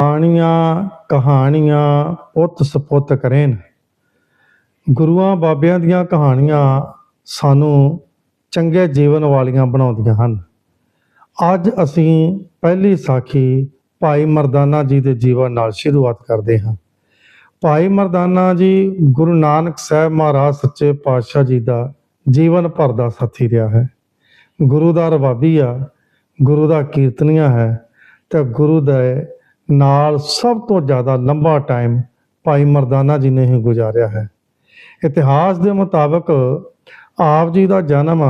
ਬਾਣੀਆਂ, ਕਹਾਣੀਆਂ ਪੁੱਤ ਸਪੁੱਤ ਕਰੇਨ। ਗੁਰੂਆਂ ਬਾਬਿਆਂ ਦੀਆਂ ਕਹਾਣੀਆਂ ਸਾਨੂੰ ਚੰਗੇ ਜੀਵਨ ਵਾਲੀਆਂ ਬਣਾਉਂਦੀਆਂ ਹਨ। ਅੱਜ ਅਸੀਂ ਪਹਿਲੀ ਸਾਖੀ ਭਾਈ ਮਰਦਾਨਾ ਜੀ ਦੇ ਜੀਵਨ ਨਾਲ ਸ਼ੁਰੂਆਤ ਕਰਦੇ ਹਾਂ। ਭਾਈ ਮਰਦਾਨਾ ਜੀ ਗੁਰੂ ਨਾਨਕ ਸਾਹਿਬ ਮਹਾਰਾਜ ਸੱਚੇ ਪਾਤਸ਼ਾਹ ਜੀ ਦਾ ਜੀਵਨ ਭਰ ਦਾ ਸਾਥੀ ਰਿਹਾ ਹੈ। ਗੁਰੂ ਦਾ ਰਵਾਬੀ ਆ, ਗੁਰੂ ਦਾ ਕੀਰਤਨੀਆ ਹੈ ਤੇ ਗੁਰੂ ਦੇ ਨਾਲ ਸਭ ਤੋਂ ਜ਼ਿਆਦਾ ਲੰਬਾ ਟਾਈਮ ਭਾਈ ਮਰਦਾਨਾ ਜੀ ਨੇ ਹੀ ਗੁਜ਼ਾਰਿਆ ਹੈ। ਇਤਿਹਾਸ ਦੇ ਮੁਤਾਬਕ ਆਪ ਜੀ ਦਾ ਜਨਮ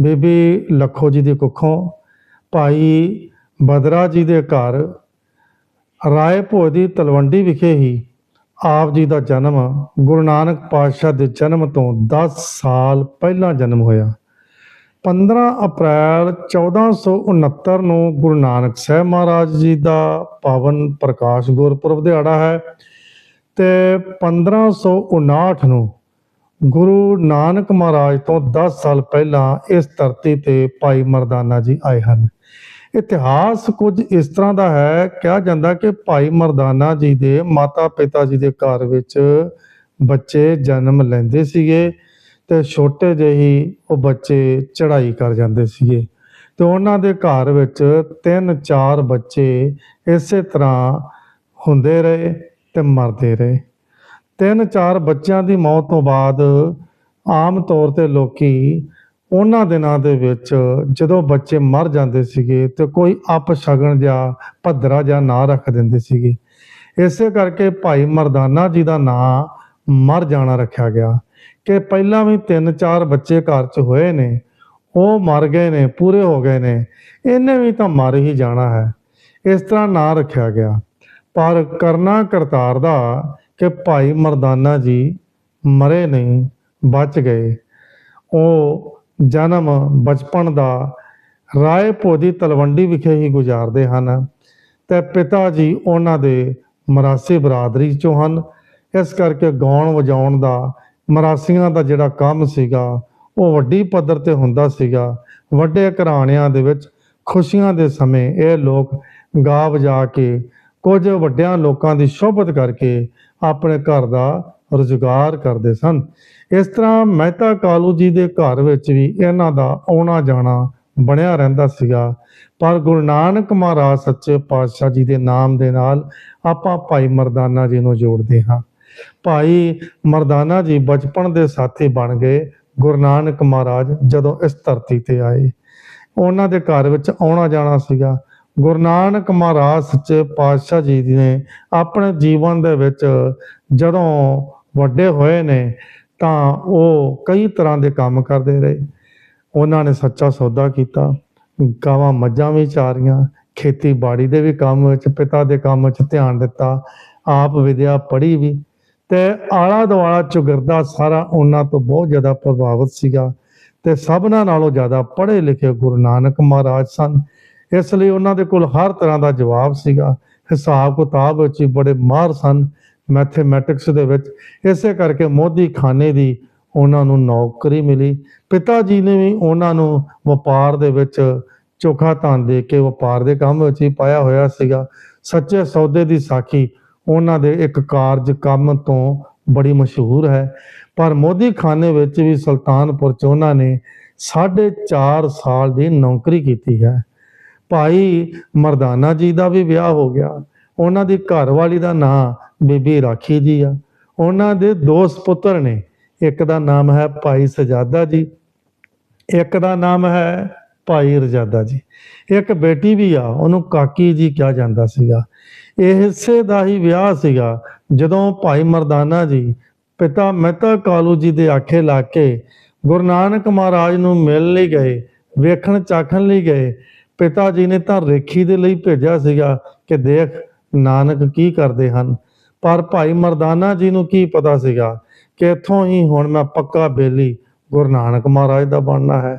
ਬੀਬੀ ਲਖੋ ਜੀ ਦੀ ਕੁੱਖੋਂ, ਭਾਈ ਬਦਰਾ ਜੀ ਦੇ ਘਰ ਰਾਏ ਭੋਜ ਦੀ ਤਲਵੰਡੀ ਵਿਖੇ ਹੀ ਆਪ ਜੀ ਦਾ ਜਨਮ ਗੁਰੂ ਨਾਨਕ ਪਾਤਸ਼ਾਹ ਦੇ ਜਨਮ ਤੋਂ 10 ਸਾਲ ਪਹਿਲਾਂ ਜਨਮ ਹੋਇਆ। 15 ਅਪ੍ਰੈਲ 1469 ਨੂੰ ਗੁਰੂ ਨਾਨਕ ਸਾਹਿਬ ਮਹਾਰਾਜ ਜੀ ਦਾ ਪਾਵਨ ਪ੍ਰਕਾਸ਼ ਗੁਰਪੁਰਬ ਦਿਹਾੜਾ ਹੈ ਤੇ 1559 ਨੂੰ ਗੁਰੂ ਨਾਨਕ ਮਹਾਰਾਜ ਤੋਂ 10 ਸਾਲ ਪਹਿਲਾਂ ਇਸ ਧਰਤੀ ਤੇ ਭਾਈ ਮਰਦਾਨਾ ਜੀ ਆਏ ਹਨ। ਇਤਿਹਾਸ ਕੁਝ ਇਸ ਤਰ੍ਹਾਂ ਦਾ ਹੈ, ਕਿਹਾ ਜਾਂਦਾ ਕਿ ਭਾਈ ਮਰਦਾਨਾ ਜੀ ਦੇ ਮਾਤਾ ਪਿਤਾ ਜੀ ਦੇ ਘਰ ਵਿੱਚ ਬੱਚੇ ਜਨਮ ਲੈਂਦੇ ਸੀਗੇ। ਤੇ ਛੋਟੇ ਜਿਹੇ ਉਹ ਬੱਚੇ ਚੜ੍ਹਾਈ ਕਰ ਜਾਂਦੇ ਸੀਗੇ। ਤੇ ਉਹਨਾਂ ਦੇ ਘਰ ਵਿੱਚ ਤਿੰਨ ਚਾਰ ਬੱਚੇ ਇਸੇ ਤਰ੍ਹਾਂ ਹੁੰਦੇ ਰਹੇ ਤੇ ਮਰਦੇ ਰਹੇ। ਤਿੰਨ ਚਾਰ ਬੱਚਿਆਂ ਦੀ ਮੌਤ ਤੋਂ ਬਾਅਦ ਆਮ ਤੌਰ ਤੇ ਲੋਕੀ ਉਹਨਾਂ ਦਿਨਾਂ ਦੇ ਵਿੱਚ ਜਦੋਂ ਬੱਚੇ ਮਰ ਜਾਂਦੇ ਸੀਗੇ ਤੇ ਕੋਈ ਅਪਸ਼ਗਨ ਜਾਂ ਭੱਦਰਾ ਜਾਂ ਨਾਂ ਰੱਖ ਦਿੰਦੇ ਸੀਗੇ। ਇਸੇ ਕਰਕੇ ਭਾਈ ਮਰਦਾਨਾ ਜੀ ਦਾ ਨਾਂ ਮਰ ਜਾਣਾ ਰੱਖਿਆ ਗਿਆ। ਕਿ ਪਹਿਲਾਂ ਵੀ ਤਿੰਨ ਚਾਰ ਬੱਚੇ ਘਰ 'ਚ ਹੋਏ ਨੇ, ਉਹ ਮਰ ਗਏ ਨੇ, ਪੂਰੇ ਹੋ ਗਏ ਨੇ, ਇਹਨੇ ਵੀ ਤਾਂ ਮਰ ਹੀ ਜਾਣਾ ਹੈ। ਇਸ ਤਰ੍ਹਾਂ ਨਾਂ ਰੱਖਿਆ ਗਿਆ। ਪਰ ਕਰਨਾ ਕਰਤਾਰ ਦਾ ਕਿ ਭਾਈ ਮਰਦਾਨਾ ਜੀ ਮਰੇ ਨਹੀਂ ਬਚ ਗਏ। ਉਹ ਜਨਮ ਬਚਪਨ ਦਾ ਰਾਏ ਭੋਦੀ ਤਲਵੰਡੀ ਵਿਖੇ ਹੀ ਗੁਜ਼ਾਰਦੇ ਹਨ ਤੇ ਪਿਤਾ ਜੀ ਉਹਨਾਂ ਦੇ ਮਰਾਸੀ ਬਰਾਦਰੀ ਚੋਂ ਹਨ। ਇਸ ਕਰਕੇ ਗਾਉਣ ਵਜਾਉਣ ਦਾ ਮਰਾਸੀਆਂ ਦਾ ਜਿਹੜਾ ਕੰਮ ਸੀਗਾ, ਉਹ ਵੱਡੀ ਪੱਧਰ ਤੇ ਹੁੰਦਾ ਸੀਗਾ। ਵੱਡੇ ਘਰਾਣਿਆਂ ਦੇ ਵਿੱਚ ਖੁਸ਼ੀਆਂ ਦੇ ਸਮੇਂ ਇਹ ਲੋਕ ਗਾ ਵਜਾ ਕੇ ਕੁਝ ਵੱਡਿਆਂ ਲੋਕਾਂ ਦੀ ਸ਼ੋਭਤ ਕਰਕੇ ਆਪਣੇ ਘਰ ਦਾ ਰੁਜ਼ਗਾਰ ਕਰਦੇ ਸਨ। ਇਸ ਤਰ੍ਹਾਂ ਮਹਿਤਾ ਕਾਲੂ ਜੀ ਦੇ ਘਰ ਵਿੱਚ ਵੀ ਇਹਨਾਂ ਦਾ ਆਉਣਾ ਜਾਣਾ ਬਣਿਆ ਰਹਿੰਦਾ ਸੀਗਾ। ਪਰ ਗੁਰੂ ਨਾਨਕ ਮਹਾਰਾਜ ਸੱਚੇ ਪਾਤਸ਼ਾਹ ਜੀ ਦੇ ਨਾਮ ਦੇ ਨਾਲ ਆਪਾਂ ਭਾਈ ਮਰਦਾਨਾ ਜੀ ਨੂੰ ਜੋੜਦੇ ਹਾਂ। ਭਾਈ ਮਰਦਾਨਾ ਜੀ ਬਚਪਨ ਦੇ ਸਾਥੀ ਬਣ ਗਏ ਗੁਰੂ ਨਾਨਕ ਮਹਾਰਾਜ ਜਦੋਂ ਇਸ ਧਰਤੀ ਤੇ ਆਏ। ਉਹਨਾਂ ਦੇ ਘਰ ਵਿੱਚ ਆਉਣਾ ਜਾਣਾ ਸੀਗਾ। ਗੁਰੂ ਨਾਨਕ ਮਹਾਰਾਜ ਸੱਚੇ ਪਾਤਸ਼ਾਹ ਜੀ ਨੇ ਆਪਣੇ ਜੀਵਨ ਦੇ ਵਿੱਚ ਜਦੋਂ ਵੱਡੇ ਹੋਏ ਨੇ ਤਾਂ ਉਹ ਕਈ ਤਰ੍ਹਾਂ ਦੇ ਕੰਮ ਕਰਦੇ ਰਹੇ। ਉਹਨਾਂ ਨੇ ਸੱਚਾ ਸੌਦਾ ਕੀਤਾ। ਗਾਵਾਂ ਮੱਝਾਂ ਵੀ ਚਾਰੀਆਂ, ਖੇਤੀਬਾੜੀ ਦੇ ਵੀ ਕੰਮ ਵਿੱਚ, ਪਿਤਾ ਦੇ ਕੰਮ ਵਿੱਚ ਧਿਆਨ ਦਿੱਤਾ। ਆਪ ਵਿਦਿਆ ਪੜ੍ਹੀ ਵੀ। ਤੇ ਆਲਾ ਦੁਆਲਾ ਚੁਗਰਦਾ ਸਾਰਾ ਉਹਨਾਂ ਤੋਂ ਬਹੁਤ ਜ਼ਿਆਦਾ ਪ੍ਰਭਾਵਿਤ ਸੀਗਾ ਤੇ ਸਭਨਾਂ ਨਾਲੋਂ ਜ਼ਿਆਦਾ ਪੜ੍ਹੇ ਲਿਖੇ ਗੁਰੂ ਨਾਨਕ ਮਹਾਰਾਜ ਸਨ। ਇਸ ਲਈ ਉਹਨਾਂ ਦੇ ਕੋਲ ਹਰ ਤਰ੍ਹਾਂ ਦਾ ਜਵਾਬ ਸੀਗਾ। ਹਿਸਾਬ ਕਿਤਾਬ ਵਿੱਚ ਵੀ ਬੜੇ ਮਾਹਰ ਸਨ ਮੈਥਮੈਟਿਕਸ ਦੇ ਵਿੱਚ। ਇਸੇ ਕਰਕੇ ਮੋਦੀ ਖਾਨੇ ਦੀ ਉਹਨਾਂ ਨੂੰ ਨੌਕਰੀ ਮਿਲੀ। ਪਿਤਾ ਜੀ ਨੇ ਵੀ ਉਹਨਾਂ ਨੂੰ ਵਪਾਰ ਦੇ ਵਿੱਚ ਚੋਖਾ ਧਨ ਦੇ ਕੇ ਵਪਾਰ ਦੇ ਕੰਮ ਵਿੱਚ ਹੀ ਪਾਇਆ ਹੋਇਆ ਸੀਗਾ। ਸੱਚੇ ਸੌਦੇ ਦੀ ਸਾਖੀ ਉਹਨਾਂ ਦੇ ਇੱਕ ਕਾਰਜ ਕੰਮ ਤੋਂ ਬੜੀ ਮਸ਼ਹੂਰ ਹੈ। ਪਰ ਮੋਦੀ ਖਾਨੇ ਵਿੱਚ ਵੀ ਸੁਲਤਾਨਪੁਰ ਚ ਉਹਨਾਂ ਨੇ 4.5 ਸਾਲ ਦੀ ਨੌਕਰੀ ਕੀਤੀ ਹੈ। ਭਾਈ ਮਰਦਾਨਾ ਜੀ ਦਾ ਵੀ ਵਿਆਹ ਹੋ ਗਿਆ। ਉਹਨਾਂ ਦੀ ਘਰਵਾਲੀ ਦਾ ਨਾਂ ਬੀਬੀ ਰਾਖੀ ਜੀ ਆ। ਉਹਨਾਂ ਦੇ ਦੋ ਸੁਪੁੱਤਰ ਨੇ। ਇੱਕ ਦਾ ਨਾਮ ਹੈ ਭਾਈ ਸਜਾਦਾ ਜੀ। ਇੱਕ ਦਾ ਨਾਮ ਹੈ ਭਾਈ ਰਜਾਦਾ ਜੀ। ਇੱਕ ਬੇਟੀ ਵੀ ਆ, ਉਹਨੂੰ ਕਾਕੀ ਜੀ ਕਿਹਾ ਜਾਂਦਾ ਸੀਗਾ। ਇਹ ਹਿੱਸੇ ਦਾ ਹੀ ਵਿਆਹ ਸੀਗਾ, ਜਦੋਂ ਭਾਈ ਮਰਦਾਨਾ ਜੀ, ਪਿਤਾ ਮਹਿਤਾ ਕਾਲੂ ਜੀ ਦੇ ਆਖੇ ਲਾ ਕੇ ਗੁਰੂ ਨਾਨਕ ਮਹਾਰਾਜ ਨੂੰ ਮਿਲਣ ਲਈ ਗਏ, ਵੇਖਣ ਚਾਖਣ ਲਈ ਗਏ, ਪਿਤਾ ਜੀ ਨੇ ਤਾਂ ਰੇਖੀ ਦੇ ਲਈ ਭੇਜਿਆ ਸੀਗਾ ਕਿ ਦੇਖ ਨਾਨਕ ਕੀ ਕਰਦੇ ਹਨ। ਪਰ ਭਾਈ ਮਰਦਾਨਾ ਜੀ ਨੂੰ ਕੀ ਪਤਾ ਸੀਗਾ ਕਿ ਇੱਥੋਂ ਹੀ ਹੁਣ ਮੈਂ ਪੱਕਾ ਬੇਲੀ ਗੁਰੂ ਨਾਨਕ ਮਹਾਰਾਜ ਦਾ ਬਣਨਾ ਹੈ।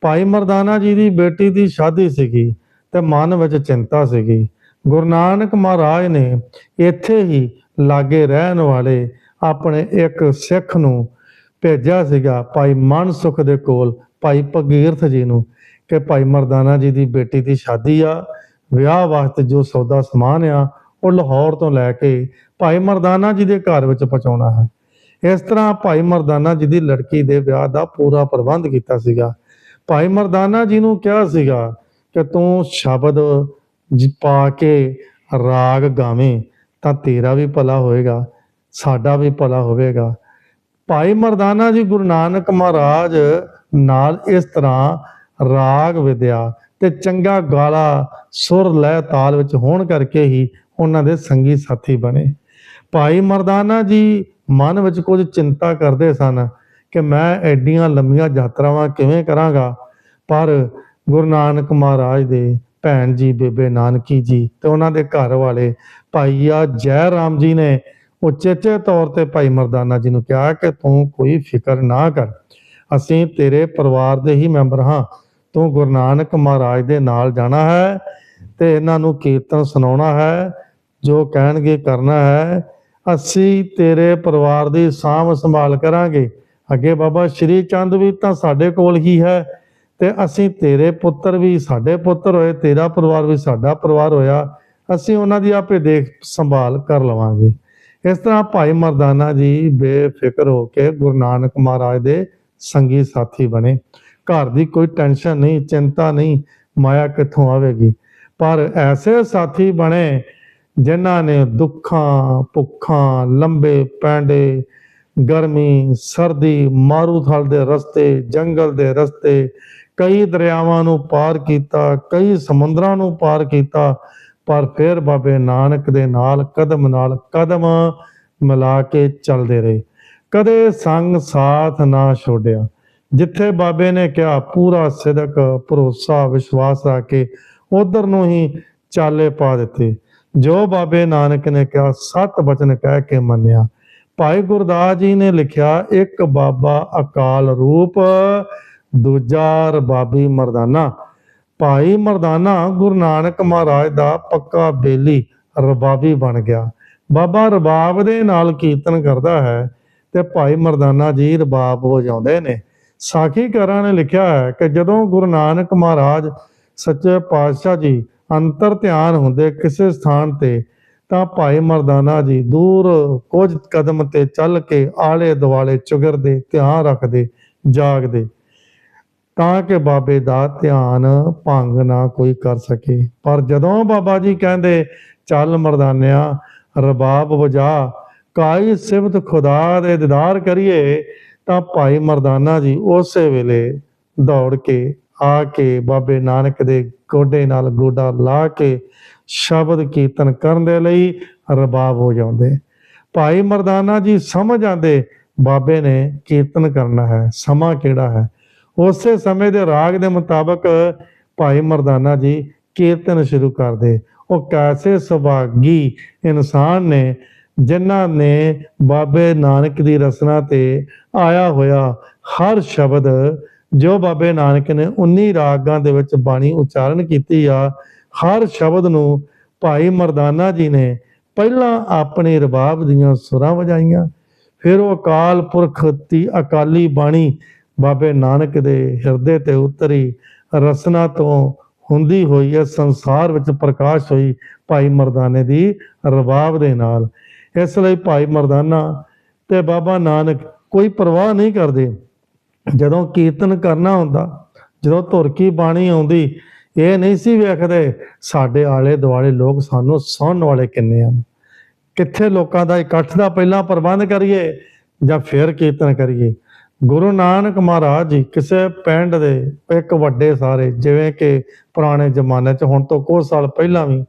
ਭਾਈ ਮਰਦਾਨਾ ਜੀ ਦੀ ਬੇਟੀ ਦੀ ਸ਼ਾਦੀ ਸੀਗੀ ਤੇ ਮਨ ਵਿੱਚ ਚਿੰਤਾ ਸੀਗੀ। ਗੁਰੂ ਨਾਨਕ ਮਹਾਰਾਜ ਨੇ ਇੱਥੇ ਹੀ ਲਾਗੇ ਰਹਿਣ ਵਾਲੇ ਆਪਣੇ ਇੱਕ ਸਿੱਖ ਨੂੰ ਭੇਜਿਆ ਸੀਗਾ ਭਾਈ ਮਨ ਸੁਖ ਦੇ ਕੋਲ ਭਾਈ ਭਗੀਰਥ ਜੀ ਨੂੰ ਕਿ ਭਾਈ ਮਰਦਾਨਾ ਜੀ ਦੀ ਬੇਟੀ ਦੀ ਸ਼ਾਦੀ ਆ, ਵਿਆਹ ਵਾਸਤੇ ਜੋ ਸੌਦਾ ਸਮਾਨ ਆ, ਉਹ ਲਾਹੌਰ ਤੋਂ ਲੈ ਕੇ ਭਾਈ ਮਰਦਾਨਾ ਜੀ ਦੇ ਘਰ ਵਿੱਚ ਪਹੁੰਚਾਉਣਾ ਹੈ। ਇਸ ਤਰ੍ਹਾਂ ਭਾਈ ਮਰਦਾਨਾ ਜੀ ਦੀ ਲੜਕੀ ਦੇ ਵਿਆਹ ਦਾ ਪੂਰਾ ਪ੍ਰਬੰਧ ਕੀਤਾ ਸੀਗਾ। ਭਾਈ ਮਰਦਾਨਾ ਜੀ ਨੂੰ ਕਿਹਾ ਸੀਗਾ ਕਿ ਤੂੰ ਸ਼ਬਦ ਪਾ ਕੇ ਰਾਗ ਗਾਵੇਂ ਤਾਂ ਤੇਰਾ ਵੀ ਭਲਾ ਹੋਏਗਾ, ਸਾਡਾ ਵੀ ਭਲਾ ਹੋਵੇਗਾ। ਭਾਈ ਮਰਦਾਨਾ ਜੀ ਗੁਰੂ ਨਾਨਕ ਮਹਾਰਾਜ ਨਾਲ ਇਸ ਤਰ੍ਹਾਂ ਰਾਗ ਵਿਦਿਆ ਤੇ ਚੰਗਾ ਗਾਲਾ ਸੁਰ ਲੈ ਤਾਲ ਵਿੱਚ ਹੋਣ ਕਰਕੇ ਹੀ ਉਹਨਾਂ ਦੇ ਸੰਗੀ ਸਾਥੀ ਬਣੇ। ਭਾਈ ਮਰਦਾਨਾ ਜੀ ਮਨ ਵਿੱਚ ਕੁਝ ਚਿੰਤਾ ਕਰਦੇ ਸਨ ਕਿ ਮੈਂ ਐਡੀਆਂ ਲੰਮੀਆਂ ਯਾਤਰਾਵਾਂ ਕਿਵੇਂ ਕਰਾਂਗਾ? ਪਰ ਗੁਰੂ ਨਾਨਕ ਮਹਾਰਾਜ ਦੇ ਭੈਣ ਜੀ, ਬੇਬੇ ਨਾਨਕੀ ਜੀ ਤੇ ਉਹਨਾਂ ਦੇ ਘਰ ਵਾਲੇ ਭਾਈਆ ਜੈ ਰਾਮ ਜੀ ਨੇ ਉਚੇਚੇ ਤੌਰ ਤੇ ਭਾਈ ਮਰਦਾਨਾ ਜੀ ਨੂੰ ਕਿਹਾ ਕਿ ਤੂੰ ਕੋਈ ਫਿਕਰ ਨਾ ਕਰ। ਅਸੀਂ ਤੇਰੇ ਪਰਿਵਾਰ ਦੇ ਹੀ ਮੈਂਬਰ ਹਾਂ। ਤੂੰ ਗੁਰੂ ਨਾਨਕ ਮਹਾਰਾਜ ਦੇ ਨਾਲ ਜਾਣਾ ਹੈ ਤੇ ਇਹਨਾਂ ਨੂੰ ਕੀਰਤਨ ਸੁਣਾਉਣਾ ਹੈ, ਜੋ ਕਹਿਣਗੇ ਕਰਨਾ ਹੈ। ਅਸੀਂ ਤੇਰੇ ਪਰਿਵਾਰ ਦੀ ਸਾਂਭ ਸੰਭਾਲ ਕਰਾਂਗੇ। ਅੱਗੇ ਬਾਬਾ ਸ਼੍ਰੀ ਚੰਦ ਵੀ ਤਾਂ ਸਾਡੇ ਕੋਲ ਹੀ ਹੈ ਤੇ ਅਸੀਂ ਤੇਰੇ ਪੁੱਤਰ ਵੀ ਸਾਡੇ ਪੁੱਤਰ ਹੋਏ, ਤੇਰਾ ਪਰਿਵਾਰ ਵੀ ਸਾਡਾ ਪਰਿਵਾਰ ਹੋਇਆ, ਅਸੀਂ ਉਹਨਾਂ ਦੀ ਆਪੇ ਦੇਖ ਸੰਭਾਲ ਕਰ ਲਵਾਂਗੇ। ਇਸ ਤਰ੍ਹਾਂ ਭਾਈ ਮਰਦਾਨਾ ਜੀ ਬੇਫਿਕਰ ਹੋ ਕੇ ਗੁਰੂ ਨਾਨਕ ਮਹਾਰਾਜ ਦੇ ਸੰਗੀ ਸਾਥੀ ਬਣੇ। ਘਰ ਦੀ ਕੋਈ ਟੈਨਸ਼ਨ ਨਹੀਂ, ਚਿੰਤਾ ਨਹੀਂ, ਮਾਇਆ ਕਿੱਥੋਂ ਆਵੇਗੀ? ਪਰ ਐਸੇ ਸਾਥੀ ਬਣੇ ਜਿਨ੍ਹਾਂ ਨੇ ਦੁੱਖਾਂ, ਭੁੱਖਾਂ, ਲੰਬੇ ਪੈਂਡੇ ਗਰਮੀ, ਸਰਦੀ, ਮਾਰੂਥਲ ਦੇ ਰਸਤੇ, ਜੰਗਲ ਦੇ ਰਸਤੇ, ਕਈ ਦਰਿਆਵਾਂ ਨੂੰ ਪਾਰ ਕੀਤਾ, ਕਈ ਸਮੁੰਦਰਾਂ ਨੂੰ ਪਾਰ ਕੀਤਾ, ਪਰ ਫਿਰ ਬਾਬੇ ਨਾਨਕ ਦੇ ਨਾਲ ਕਦਮ ਨਾਲ ਕਦਮ ਮਿਲਾ ਕੇ ਚੱਲਦੇ ਰਹੇ। ਕਦੇ ਸੰਗ ਸਾਥ ਨਾ ਛੋੜਿਆ। ਜਿੱਥੇ ਬਾਬੇ ਨੇ ਕਿਹਾ, ਪੂਰਾ ਸਿਦਕ, ਭਰੋਸਾ, ਵਿਸ਼ਵਾਸ ਰੱਖ ਕੇ ਉਧਰ ਨੂੰ ਹੀ ਚਾਲੇ ਪਾ ਦਿੱਤੇ। ਜੋ ਬਾਬੇ ਨਾਨਕ ਨੇ ਕਿਹਾ, ਸਤ ਬਚਨ ਕਹਿ ਕੇ ਮੰਨਿਆ। ਭਾਈ ਗੁਰਦਾਸ ਜੀ ਨੇ ਲਿਖਿਆ, ਇੱਕ ਬਾਬਾ ਅਕਾਲ ਰੂਪ, ਦੂਜਾ ਰਬਾਬੀ ਮਰਦਾਨਾ। ਭਾਈ ਮਰਦਾਨਾ ਗੁਰੂ ਨਾਨਕ ਮਹਾਰਾਜ ਦਾ ਪੱਕਾ ਬੇਲੀ ਰਬਾਬੀ ਬਣ ਗਿਆ। ਬਾਬਾ ਰਬਾਬ ਦੇ ਨਾਲ ਕੀਰਤਨ ਕਰਦਾ ਹੈ ਤੇ ਭਾਈ ਮਰਦਾਨਾ ਜੀ ਰਬਾਬ ਹੋ ਜਾਂਦੇ ਨੇ। ਸਾਖੀਕਾਰਾਂ ਨੇ ਲਿਖਿਆ ਹੈ ਕਿ ਜਦੋਂ ਗੁਰੂ ਨਾਨਕ ਮਹਾਰਾਜ ਸੱਚੇ ਪਾਤਸ਼ਾਹ ਜੀ ਅੰਤਰ ਧਿਆਨ ਹੁੰਦੇ, ਕਿਸੇ ਸਥਾਨ ਤੇ ਤਾਂ ਭਾਈ ਮਰਦਾਨਾ ਜੀ ਦੂਰ ਕੁਝ ਕਦਮ ਤੇ ਚੱਲ ਕੇ ਆਲੇ ਦੁਆਲੇ ਚੁਗਰਦੇ, ਧਿਆਨ ਰੱਖਦੇ, ਜਾਗਦੇ। ਤਾਂ ਕਿ ਬਾਬੇ ਦਾ ਧਿਆਨ ਭੰਗ ਨਾ ਕੋਈ ਕਰ ਸਕੇ। ਪਰ ਜਦੋਂ ਬਾਬਾ ਜੀ ਕਹਿੰਦੇ, ਚੱਲ ਮਰਦਾਨਿਆ, ਰਬਾਬ ਵਜਾ ਕਾਈ ਸਿਫਤ ਖੁਦਾ ਦੇ ਦੀਦਾਰ ਕਰੀਏ? ਤਾਂ ਭਾਈ ਮਰਦਾਨਾ ਜੀ ਉਸੇ ਵੇਲੇ ਦੌੜ ਕੇ ਆ ਕੇ ਬਾਬੇ ਨਾਨਕ ਦੇ ਗੋਡੇ ਨਾਲ ਗੋਡਾ ਲਾ ਕੇ ਸ਼ਬਦ ਕੀਰਤਨ ਕਰਨ ਦੇ ਲਈ ਰਬਾਬ ਹੋ ਜਾਂਦੇ। ਭਾਈ ਮਰਦਾਨਾ ਜੀ ਸਮਝ ਆਂਦੇ ਬਾਬੇ ਨੇ ਕੀਰਤਨ ਕਰਨਾ ਹੈ, ਸਮਾਂ ਕਿਹੜਾ ਹੈ? ਉਸੇ ਸਮੇਂ ਦੇ ਰਾਗ ਦੇ ਮੁਤਾਬਕ ਭਾਈ ਮਰਦਾਨਾ ਜੀ ਕੀਰਤਨ ਸ਼ੁਰੂ ਕਰਦੇ। ਉਹ ਕੈਸੇ ਸੁਭਾਗੀ ਇਨਸਾਨ ਨੇ, ਜਿਨ੍ਹਾਂ ਨੇ ਬਾਬੇ ਨਾਨਕ ਦੀ ਰਸਨਾ ਤੇ ਆਇਆ ਹੋਇਆ ਹਰ ਸ਼ਬਦ ਜੋ ਬਾਬੇ ਨਾਨਕ ਨੇ 19 ਰਾਗਾਂ ਦੇ ਵਿੱਚ ਬਾਣੀ ਉਚਾਰਨ ਕੀਤੀ ਆ ਹਰ ਸ਼ਬਦ ਨੂੰ ਭਾਈ ਮਰਦਾਨਾ ਜੀ ਨੇ ਪਹਿਲਾਂ ਆਪਣੇ ਰਬਾਬ ਦੀਆਂ ਸੁਰਾਂ ਵਜਾਈਆਂ, ਫਿਰ ਉਹ ਅਕਾਲ ਪੁਰਖ ਦੀ ਅਕਾਲੀ ਬਾਣੀ ਬਾਬੇ ਨਾਨਕ ਦੇ ਹਿਰਦੇ ਤੇ ਉਤਰੀ। ਰਸਨਾ ਤੋਂ ਹੁੰਦੀ ਹੋਈ ਹੈ ਸੰਸਾਰ ਵਿੱਚ ਪ੍ਰਕਾਸ਼ ਹੋਈ ਭਾਈ ਮਰਦਾਨੇ ਦੀ ਰਬਾਬ ਦੇ ਨਾਲ। ਇਸ ਲਈ ਭਾਈ ਮਰਦਾਨਾ ਤੇ ਬਾਬਾ ਨਾਨਕ ਕੋਈ ਪਰਵਾਹ ਨਹੀਂ ਕਰਦੇ। ਜਦੋਂ ਕੀਰਤਨ ਕਰਨਾ ਹੁੰਦਾ, ਜਦੋਂ ਧੁਰ ਕੀ ਬਾਣੀ ਆਉਂਦੀ ਇਹ ਨਹੀਂ ਸੀ ਵੇਖਦੇ, ਸਾਡੇ ਆਲੇ ਦੁਆਲੇ ਲੋਕ ਸਾਨੂੰ ਸੁਣਨ ਵਾਲੇ ਕਿੰਨੇ ਹਨ। ਕਿੱਥੇ ਲੋਕਾਂ ਦਾ ਇਕੱਠ ਦਾ ਪਹਿਲਾਂ ਪ੍ਰਬੰਧ ਕਰੀਏ ਜਾਂ ਫਿਰ ਕੀਰਤਨ ਕਰੀਏ? ਗੁਰੂ ਨਾਨਕ ਮਹਾਰਾਜ ਜੀ ਕਿਸੇ ਪਿੰਡ ਦੇ ਇੱਕ ਵੱਡੇ ਸਾਰੇ, ਜਿਵੇਂ ਕਿ ਪੁਰਾਣੇ ਜ਼ਮਾਨੇ 'ਚ, ਹੁਣ ਤੋਂ ਕੁਝ ਸਾਲ ਪਹਿਲਾਂ ਵੀ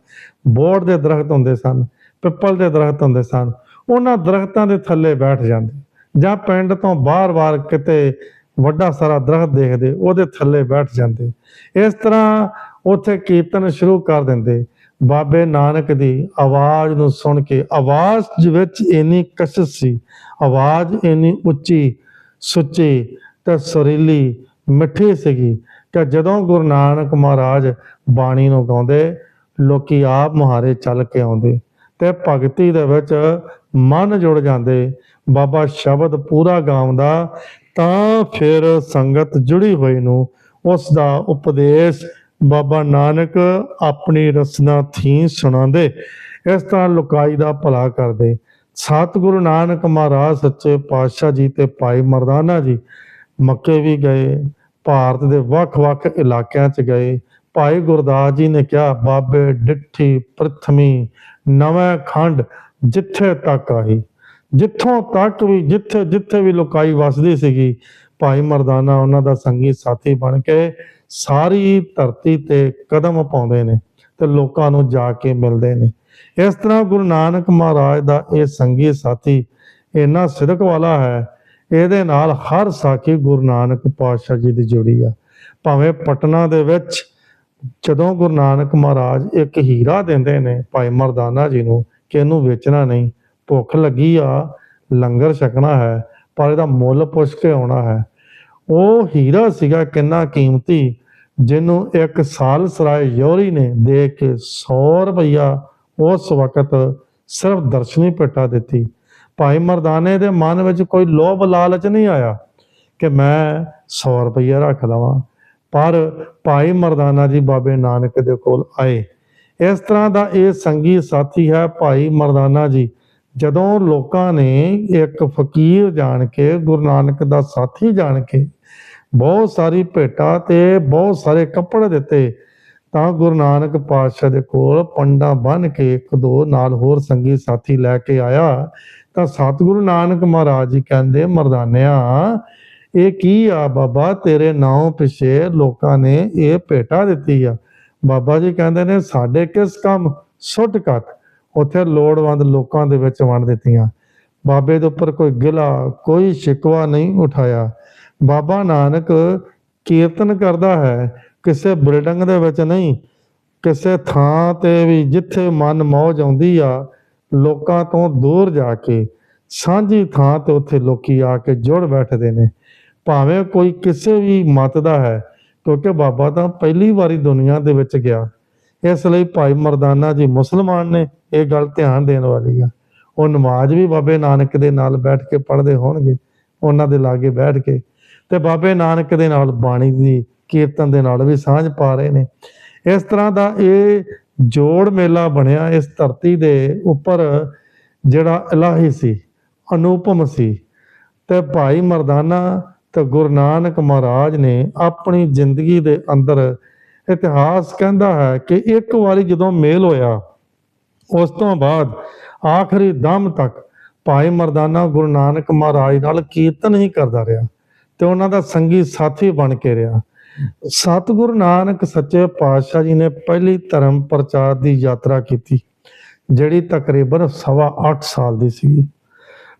ਬੋੜ ਦੇ ਦਰਖਤ ਹੁੰਦੇ ਸਨ, ਪਿੱਪਲ ਦੇ ਦਰਖਤ ਹੁੰਦੇ ਸਨ, ਉਹਨਾਂ ਦਰਖਤਾਂ ਦੇ ਥੱਲੇ ਬੈਠ ਜਾਂਦੇ। ਜਾਂ ਪਿੰਡ ਤੋਂ ਬਾਹਰ-ਬਾਹਰ ਕਿਤੇ ਵੱਡਾ ਸਾਰਾ ਦਰਖਤ ਦੇਖਦੇ, ਉਹਦੇ ਥੱਲੇ ਬੈਠ ਜਾਂਦੇ। ਇਸ ਤਰ੍ਹਾਂ ਉੱਥੇ ਕੀਰਤਨ ਸ਼ੁਰੂ ਕਰ ਦਿੰਦੇ। ਬਾਬੇ ਨਾਨਕ ਦੀ ਆਵਾਜ਼ ਨੂੰ ਸੁਣ ਕੇ ਆਵਾਜ਼ ਵਿੱਚ ਇੰਨੀ ਕਸ਼ਸ਼ ਸੀ, ਆਵਾਜ਼ ਇੰਨੀ ਉੱਚੀ, ਸੁੱਚੀ ਤੇ ਸੁਰੀਲੀ, ਮਿੱਠੀ ਸੀਗੀ ਕਿ ਜਦੋਂ ਗੁਰੂ ਨਾਨਕ ਮਹਾਰਾਜ ਬਾਣੀ ਨੂੰ ਗਾਉਂਦੇ, ਲੋਕੀ ਆਪ ਮੁਹਾਰੇ ਚੱਲ ਕੇ ਆਉਂਦੇ ਤੇ ਭਗਤੀ ਦੇ ਵਿੱਚ ਮਨ ਜੁੜ ਜਾਂਦੇ। ਬਾਬਾ ਸ਼ਬਦ ਪੂਰਾ ਗਾਉਂਦਾ, ਤਾਂ ਫਿਰ ਸੰਗਤ ਜੁੜੀ ਹੋਈ ਨੂੰ ਉਸ ਦਾ ਉਪਦੇਸ਼ ਬਾਬਾ ਨਾਨਕ ਆਪਣੀ ਰਸਨਾ ਥੀ ਸੁਣਾਉਂਦੇ, ਇਸ ਤਰ੍ਹਾਂ ਲੁਕਾਈ ਦਾ ਭਲਾ ਕਰਦੇ। ਸਤਿਗੁਰੂ ਨਾਨਕ ਮਹਾਰਾਜ ਸੱਚੇ ਪਾਤਸ਼ਾਹ ਜੀ ਤੇ ਭਾਈ ਮਰਦਾਨਾ ਜੀ ਮੱਕੇ ਵੀ ਗਏ, ਭਾਰਤ ਦੇ ਵੱਖ-ਵੱਖ ਇਲਾਕਿਆਂ 'ਚ ਗਏ। ਭਾਈ ਗੁਰਦਾਸ ਜੀ ਨੇ ਕਿਹਾ, ਬਾਬੇ ਡਿੱਠੀ ਪ੍ਰਥਮੀ ਨਵੇਂ ਖੰਡ ਜਿੱਥੇ ਤੱਕ ਆਈ ਜਿੱਥੋਂ ਤੱਕ ਵੀ, ਜਿੱਥੇ ਜਿੱਥੇ ਵੀ ਲੋਕਾਈ ਵਸਦੀ ਸੀਗੀ, ਭਾਈ ਮਰਦਾਨਾ ਉਹਨਾਂ ਦਾ ਸੰਗੀ ਸਾਥੀ ਬਣ ਕੇ ਸਾਰੀ ਧਰਤੀ ਤੇ ਕਦਮ ਪਾਉਂਦੇ ਨੇ ਤੇ ਲੋਕਾਂ ਨੂੰ ਜਾ ਕੇ ਮਿਲਦੇ ਨੇ। ਇਸ ਤਰ੍ਹਾਂ ਗੁਰੂ ਨਾਨਕ ਮਹਾਰਾਜ ਦਾ ਇਹ ਸੰਗੀ ਸਾਥੀ ਇੰਨਾ ਸਿਦਕ ਵਾਲਾ ਹੈ, ਇਹਦੇ ਨਾਲ ਹਰ ਸਾਖੀ ਗੁਰੂ ਨਾਨਕ ਪਾਤਸ਼ਾਹ ਜੀ ਦੀ ਜੁੜੀ ਆ। ਭਾਵੇਂ ਪਟਨਾ ਦੇ ਵਿੱਚ ਜਦੋਂ ਗੁਰੂ ਨਾਨਕ ਮਹਾਰਾਜ ਇੱਕ ਹੀਰਾ ਦਿੰਦੇ ਨੇ ਭਾਈ ਮਰਦਾਨਾ ਜੀ ਨੂੰ ਕਿ ਇਹਨੂੰ ਵੇਚਣਾ ਨਹੀਂ ਭੁੱਖ ਲੱਗੀ ਆ, ਲੰਗਰ ਛਕਣਾ ਹੈ, ਪਰ ਇਹਦਾ ਮੁੱਲ ਪੁੱਛ ਕੇ ਆਉਣਾ ਹੈ। ਉਹ ਹੀਰਾ ਸੀਗਾ ਕਿੰਨਾ ਕੀਮਤੀ, ਜਿਹਨੂੰ ਇੱਕ ਸਾਲ ਸਰਾਏ ਯੋਰੀ ਨੇ ਦੇ ਕੇ 100 ਰੁਪਈਆ ਉਸ ਵਕਤ ਸਿਰਫ ਦਰਸ਼ਨੀ ਭੇਟਾ ਦਿੱਤੀ। ਭਾਈ ਮਰਦਾਨੇ ਦੇ ਮਨ ਵਿੱਚ ਕੋਈ ਲੋਭ ਲਾਲਚ ਨਹੀਂ ਆਇਆ ਕਿ ਮੈਂ 100 ਰੁਪਈਆ ਰੱਖ ਲਵਾਂ। ਪਰ ਭਾਈ ਮਰਦਾਨਾ ਜੀ ਬਾਬੇ ਨਾਨਕ ਦੇ ਕੋਲ ਆਏ। ਇਸ ਤਰ੍ਹਾਂ ਦਾ ਇਹ ਸੰਗੀ ਸਾਥੀ ਹੈ ਭਾਈ ਮਰਦਾਨਾ ਜੀ। ਜਦੋਂ ਲੋਕਾਂ ਨੇ ਇੱਕ ਫਕੀਰ ਜਾਣ ਕੇ, ਗੁਰੂ ਨਾਨਕ ਦਾ ਸਾਥੀ ਜਾਣ ਕੇ ਬਹੁਤ ਸਾਰੀ ਭੇਟਾਂ ਤੇ ਬਹੁਤ ਸਾਰੇ ਕੱਪੜੇ ਦਿੱਤੇ, ਤਾਂ ਗੁਰੂ ਨਾਨਕ ਪਾਤਸ਼ਾਹ ਦੇ ਕੋਲ ਪੰਡਾ ਬਨ ਕੇ ਇੱਕ ਦੋ ਨਾਲ ਹੋਰ ਸੰਗੀ ਸਾਥੀ ਲੈ ਕੇ ਆਇਆ। ਤਾਂ ਸਤਿਗੁਰੂ ਨਾਨਕ ਮਹਾਰਾਜ ਜੀ ਕਹਿੰਦੇ, ਮਰਦਾਨਿਆ, ਇਹ ਕੀ ਆ ਬਾਬਾ? ਤੇਰੇ ਨਾਂ ਪਿਛੇ ਲੋਕਾਂ ਨੇ ਇਹ ਭੇਟਾ ਦਿੱਤੀ ਆ। ਬਾਬਾ ਜੀ ਕਹਿੰਦੇ ਨੇ, ਸਾਡੇ ਕਿਸ ਕੰਮ? ਸੁੱਟ ਕੱਟ। ਉੱਥੇ ਲੋੜਵੰਦ ਲੋਕਾਂ ਦੇ ਵਿੱਚ ਵੰਡ ਦਿੱਤੀਆਂ। ਬਾਬੇ ਦੇ ਉੱਪਰ ਕੋਈ ਗਿਲਾ, ਕੋਈ ਸ਼ਿਕਵਾ ਨਹੀਂ ਉਠਾਇਆ। ਬਾਬਾ ਨਾਨਕ ਕੀਰਤਨ ਕਰਦਾ ਹੈ, ਕਿਸੇ ਬਿਲਡਿੰਗ ਦੇ ਵਿੱਚ ਨਹੀਂ। ਕਿਸੇ ਥਾਂ ਤੇ ਵੀ ਜਿੱਥੇ ਮਨ ਮੌਜ ਆਉਂਦੀ ਆ, ਲੋਕਾਂ ਤੋਂ ਦੂਰ ਜਾ ਕੇ, ਸਾਂਝੀ ਥਾਂ ਤੇ ਉੱਥੇ ਲੋਕੀ ਆ ਕੇ ਜੁੜ ਬੈਠਦੇ ਨੇ। ਭਾਵੇਂ ਕੋਈ ਕਿਸੇ ਵੀ ਮਤ ਦਾ ਹੈ, ਕਿਉਂਕਿ ਬਾਬਾ ਤਾਂ ਪਹਿਲੀ ਵਾਰੀ ਦੁਨੀਆ ਦੇ ਵਿੱਚ ਗਿਆ। ਇਸ ਲਈ ਭਾਈ ਮਰਦਾਨਾ ਜੀ ਮੁਸਲਮਾਨ ਨੇ ਇਹ ਗੱਲ ਧਿਆਨ ਦੇਣ ਵਾਲੀ ਆ। ਉਹ ਨਮਾਜ਼ ਵੀ ਬਾਬੇ ਨਾਨਕ ਦੇ ਨਾਲ ਬੈਠ ਕੇ ਪੜ੍ਹਦੇ ਹੋਣਗੇ, ਉਹਨਾਂ ਦੇ ਲਾਗੇ ਬੈਠ ਕੇ। ਤੇ ਬਾਬੇ ਨਾਨਕ ਦੇ ਨਾਲ ਬਾਣੀ ਦੀ ਕੀਰਤਨ ਦੇ ਨਾਲ ਵੀ ਸਾਂਝ ਪਾ ਰਹੇ ਨੇ। ਇਸ ਤਰ੍ਹਾਂ ਦਾ ਇਹ ਜੋੜ ਮੇਲਾ ਬਣਿਆ ਇਸ ਧਰਤੀ ਦੇ ਉੱਪਰ, ਜਿਹੜਾ ਇਲਾਹੀ ਸੀ, ਅਨੂਪਮ ਸੀ। ਤੇ ਭਾਈ ਮਰਦਾਨਾ ਤੇ ਗੁਰੂ ਨਾਨਕ ਮਹਾਰਾਜ ਨੇ ਆਪਣੀ ਜ਼ਿੰਦਗੀ ਦੇ ਅੰਦਰ ਇਤਿਹਾਸ ਕਹਿੰਦਾ ਹੈ ਕਿ ਇੱਕ ਵਾਰੀ ਜਦੋਂ ਮੇਲ ਹੋਇਆ, ਉਸ ਤੋਂ ਬਾਅਦ ਆਖਰੀ ਦਮ ਤੱਕ ਭਾਈ ਮਰਦਾਨਾ ਗੁਰੂ ਨਾਨਕ ਮਹਾਰਾਜ ਨਾਲ ਕੀਰਤਨ ਹੀ ਕਰਦਾ ਰਿਹਾ ਤੇ ਉਹਨਾਂ ਦਾ ਸੰਗੀ ਸਾਥੀ ਬਣ ਕੇ ਰਿਹਾ। ਸਤਿਗੁਰੂ ਨਾਨਕ ਸੱਚੇ ਪਾਤਸ਼ਾਹ ਜੀ ਨੇ ਪਹਿਲੀ ਧਰਮ ਪ੍ਰਚਾਰ ਦੀ ਯਾਤਰਾ ਕੀਤੀ, ਜਿਹੜੀ ਤਕਰੀਬਨ ਸਵਾ 8 ਸਾਲ ਦੀ ਸੀ।